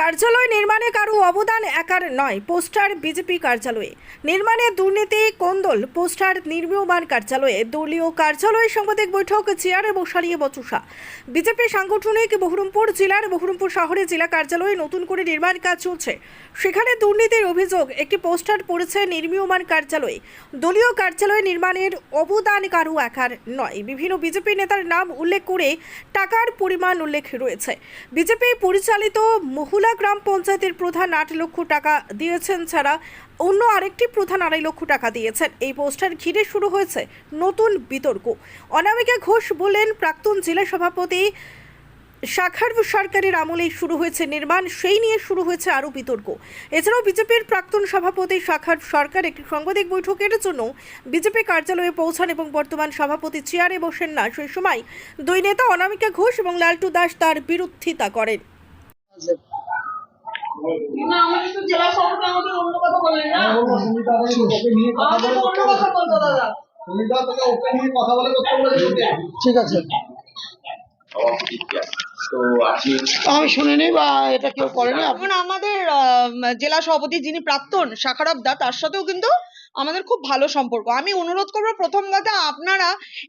কার্যালয় নির্মাণে কারও অবদান একার নয়, পোস্টার বিজেপি কার্যালয়ে। নির্মাণে দুর্নীতি, কোন্দল, পোস্টার নির্মীয়মান কার্যালয়ে। দলীয় কার্যালয় সাংবাদিক বৈঠক, চেয়ারে বসালিয়ে বচসা বিজেপি সাংগঠনিক বহরমপুর জেলার বহরমপুর শহরে জেলা কার্যালয়ে নতুন করে নির্মাণ কাজ চলছে। সেখানে দুর্নীতির অভিযোগ, একটি পোস্টার পড়েছে নির্মীয়মান কার্যালয়ে। দলীয় কার্যালয় নির্মাণের অবদান কারও একার নয়। বিভিন্ন বিজেপি নেতার নাম উল্লেখ করে টাকার পরিমাণ উল্লেখ রয়েছে। বিজেপি পরিচালিত মহুলা গ্রাম পঞ্চায়েতের প্রধান আট লক্ষ টাকা দিয়েছেন ছাড়া অন্য আরেকটি প্রধান আড়াই লক্ষ টাকা দিয়েছেন। এই পোস্টার ঘিরে শুরু হয়েছে নতুন বিতর্ক। অনামিকা ঘোষ বলেন, প্রাক্তন জেলা সভাপতি শাখার সরকারের আমলেই শুরু হয়েছে নির্মাণ, সেই নিয়ে শুরু হয়েছে আরও বিতর্ক। এছাড়াও বিজেপির প্রাক্তন সভাপতি শাখার সরকার একটি সাংবাদিক বৈঠকের জন্য বিজেপি কার্যালয়ে পৌঁছান এবং বর্তমান সভাপতি চেয়ারে বসেন না। সেই সময় দুই নেতা অনামিকা ঘোষ এবং লালটু দাস তার বিরোধিতা করেন। না আমাদের তো জেলা সভাপতি আমাদের অন্য কথা বললেন না। সুমিতা আগে নিয়ে কথা বলে অন্য কথা বলতো দাদা। সুমিতা তোকে ওকে নিয়ে কথা বলে বক্তব্য দিতে। ঠিক আছে। আমি শুনিনি বা এটা কেউ করেনি? এখন আমাদের আহ, জেলা সভাপতি যিনি প্রাক্তন শাখারব দা তার সাথেও কিন্তু আমাদের খুব ভালো সম্পর্ক। আমি অনুরোধ করব প্রথম কথা, আপনারা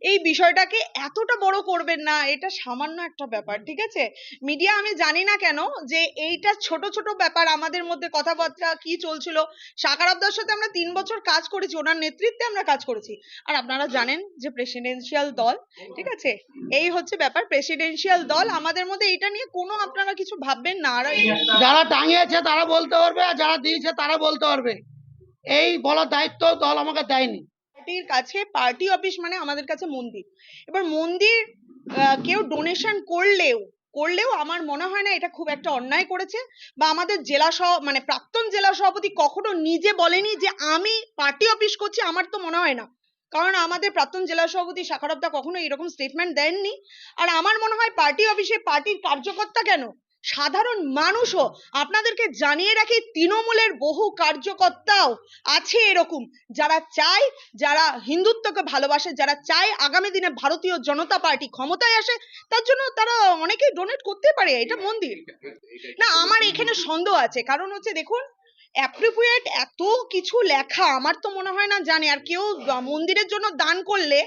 এই বিষয়টাকে এতটা বড় করবেন না, এটা সামান্য একটা ব্যাপার, ঠিক আছে? মিডিয়া আমি জানি না কেন যে এইটা ছোট ছোট ব্যাপার, আমাদের মধ্যে কথাবার্তা, কি চলছিল। শাখারব দার সাথে আমরা তিন বছর কাজ করেছি, ওনার নেতৃত্বে আমরা কাজ করেছি। আর আপনারা জানেন যে প্রেসিডেন্সিয়াল দল, ঠিক আছে? এই হচ্ছে ব্যাপার প্রেসিডেন্সিয়াল দল আমাদের মধ্যে এটা নিয়ে কোনো আপনারা কিছু ভাববেন না। আর যারা টাঙিয়েছে তারা বলতে পারবে, আর যারা দিয়েছে তারা বলতে পারবে। এই বলার দায়িত্ব দল আমাকে দেয়নি। পার্টির কাছে, পার্টি অফিস মানে আমাদের কাছে মন্দির। এবার মন্দির কেউ ডোনেশন করলেও করলেও আমার মনে হয় না এটা খুব একটা অন্যায় করেছে, বা আমাদের জেলা সহ মানে প্রাক্তন জেলা সভাপতি কখনো নিজে বলেনি যে আমি পার্টি অফিস করছি, আমার তো মনে হয় না। কারণ আমাদের প্রাক্তন জেলা সভাপতি শাখারবদা কখনো এরকম স্টেটমেন্ট দেননি। আর আমার মনে হয় পার্টি অফিসে পার্টির কার্যকর্তা কেন? সাধারণ মানুষও আপনাদেরকে জানিয়ে রাখি, তৃণমূলের বহু কার্যকর্তাও আছে এরকম। যারা চায়, যারা হিন্দুত্বকে ভালোবাসে, যারা চায় আগামী দিনে ভারতীয় জনতা পার্টি ক্ষমতায় আসে, তার জন্য তারা অনেকেই ডোনেট করতে পারে, এটা মন্দির। না, আমার এখানে সন্দেহ আছে, কারণ হচ্ছে দেখুন অ্যাপ্রোপ্রিয়েট এত কিছু লেখা, আমার তো মনে হয় না জানে, আর কেউ মন্দিরের জন্য দান করলে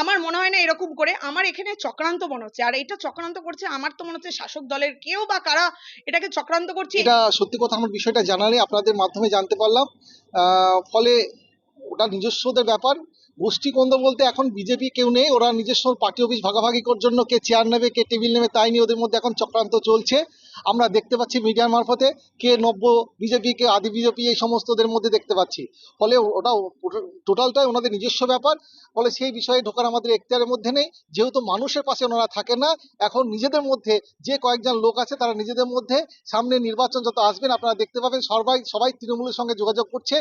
আমার মনে হয় না এরকম করে। আমার এখানে চক্রান্ত মনে হচ্ছে। আর এটা চক্রান্ত করছে, আমার তো মনে হচ্ছে শাসক দলের কেউ বা কারা এটাকে চক্রান্ত করছে। এটা সত্যি কথা আমার বিষয়টা জানা নেই আপনাদের মাধ্যমে জানতে পারলাম। ফলে ওটা নিজস্বদের ব্যাপার। গোষ্ঠী কন্দ বলতে এখন বিজেপি কেউ নেই। ওরা নিজস্ব পার্টি অফিস ভাগাভাগি করার জন্য কে চেয়ার নেবে, কে টেবিল নেবে, তাই নিয়ে ওদের মধ্যে এখন চক্রান্ত চলছে। আমরা দেখতে পাচ্ছি মিডিয়ার মারফতে কে নব্য বিজেপি, কে আদি বিজেপি এই সমস্তদের মধ্যে দেখতে পাচ্ছি। ফলে ওটা টোটালটাই ওনাদের নিজস্ব ব্যাপার। ফলে সেই বিষয়ে ঢোকার আমাদের এখতিয়ারের মধ্যে নেই। যেহেতু মানুষের পাশে ওনারা থাকে না, এখন নিজেদের মধ্যে যে কয়েকজন লোক আছে তারা নিজেদের মধ্যে সামনে নির্বাচন যত আসবেন আপনারা দেখতে পাবেন, সবাই সবাই তৃণমূলের সঙ্গে যোগাযোগ করছে।